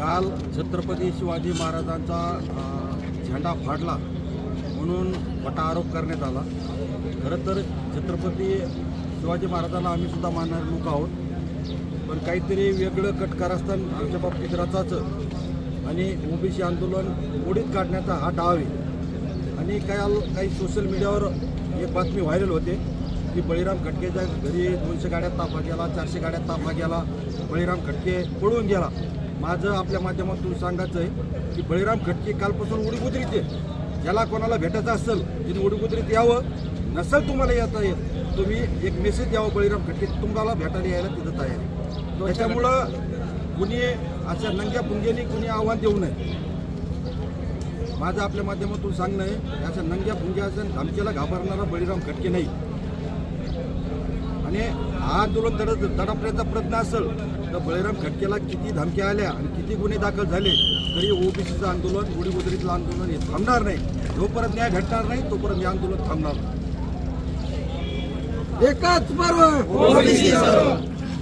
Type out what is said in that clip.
काल छत्रपती शिवाजी महाराजांचा झेंडा फाडला म्हणून मोठा आरोप करण्यात आला. खरं तर छत्रपती शिवाजी महाराजांना आम्ही सुद्धा मानणारे लोक आहोत. पण काहीतरी वेगळं कट कारस्थान आमच्या बाबतीत रचाचं आणि ओबीसी आंदोलन मोडीत काढण्याचा हा डाव आहे. आणि काही काही सोशल मीडियावर एक बातमी व्हायरल होते की बळीराम खटकेच्या घरी दोनशे गाड्यात ताफा गेला चारशे गाड्यात ताफा गेला बळीराम खटके पळून गेला. माझं आपल्या माध्यमातून सांगायचं आहे की बळीराम खटके कालपासून उडीगुजरीचे ज्याला कोणाला भेटायचं असेल तिने उडीगुजरीत यावं. नसेल तुम्हाला येता येत तुम्ही एक मेसेज द्यावं बळीराम खटके तुम्हाला भेटायला यायला तिथं तयार आहे. त्याच्यामुळं कुणी अशा नंग्या पुंग्यानी कुणी आव्हान देऊ नये. माझं आपल्या माध्यमातून सांगणं आहे अशा नंग्या पुंग्या असेल धमकीला घाबरणारा बळीराम खटके नाही. आणि हा आंदोलन दड दडपण्याचा प्रयत्न असेल तर बळीराम खटकेला किती धमक्या आल्या आणि किती गुन्हे दाखल झाले तरी ओबीसीचं आंदोलन गुढीगुजरीतलं आंदोलन हे थांबणार नाही. जोपर्यंत न्याय भेटणार नाही तोपर्यंत हे आंदोलन थांबणार नाही. एकाच पर्व